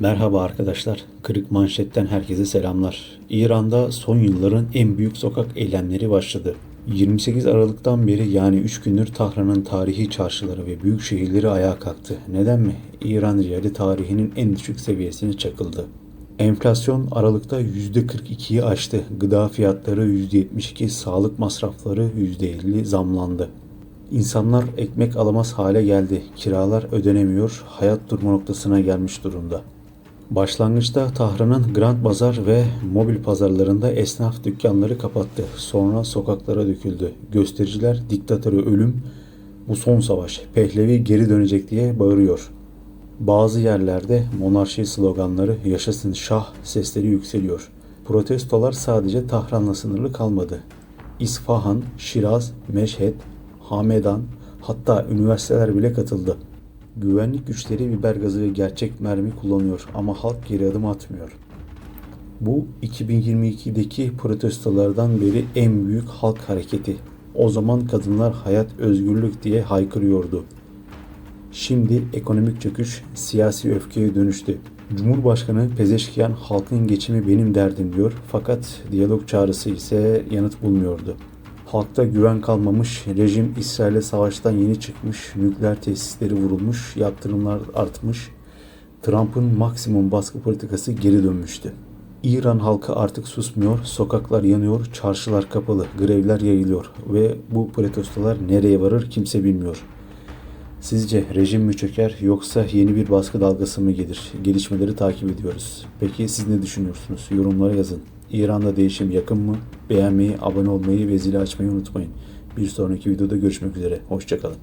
Merhaba arkadaşlar. Kırık Manşet'ten herkese selamlar. İran'da son yılların en büyük sokak eylemleri başladı. 28 Aralık'tan beri yani 3 gündür Tahran'ın tarihi çarşıları ve büyük şehirleri ayağa kalktı. Neden mi? İran riyali tarihinin en düşük seviyesine çakıldı. Enflasyon Aralık'ta %42'yi aştı. Gıda fiyatları %72, sağlık masrafları %50 zamlandı. İnsanlar ekmek alamaz hale geldi. Kiralar ödenemiyor, hayat durma noktasına gelmiş durumda. Başlangıçta Tahran'ın Grand Bazar ve mobil pazarlarında esnaf dükkanları kapattı. Sonra sokaklara döküldü. Göstericiler diktatörü ölüm, bu son savaş, Pehlevi geri dönecek diye bağırıyor. Bazı yerlerde monarşi sloganları, yaşasın şah sesleri yükseliyor. Protestolar sadece Tahran'la sınırlı kalmadı. İsfahan, Şiraz, Meşhed, Hamedan hatta üniversiteler bile katıldı. Güvenlik güçleri biber gazı ve gerçek mermi kullanıyor ama halk geri adım atmıyor. Bu 2022'deki protestolardan beri en büyük halk hareketi. O zaman kadınlar hayat özgürlük diye haykırıyordu. Şimdi ekonomik çöküş siyasi öfkeye dönüştü. Cumhurbaşkanı Pezeşkiyan halkın geçimi benim derdim diyor fakat diyalog çağrısı ise yanıt bulmuyordu. Halkta güven kalmamış, rejim İsrail'e savaştan yeni çıkmış, nükleer tesisleri vurulmuş, yaptırımlar artmış, Trump'ın maksimum baskı politikası geri dönmüştü. İran halkı artık susmuyor, sokaklar yanıyor, çarşılar kapalı, grevler yayılıyor ve bu protestolar nereye varır kimse bilmiyor. Sizce rejim mi çöker yoksa yeni bir baskı dalgası mı gelir? Gelişmeleri takip ediyoruz. Peki siz ne düşünüyorsunuz? Yorumlara yazın. İran'da değişim yakın mı? Beğenmeyi, abone olmayı ve zili açmayı unutmayın. Bir sonraki videoda görüşmek üzere. Hoşçakalın.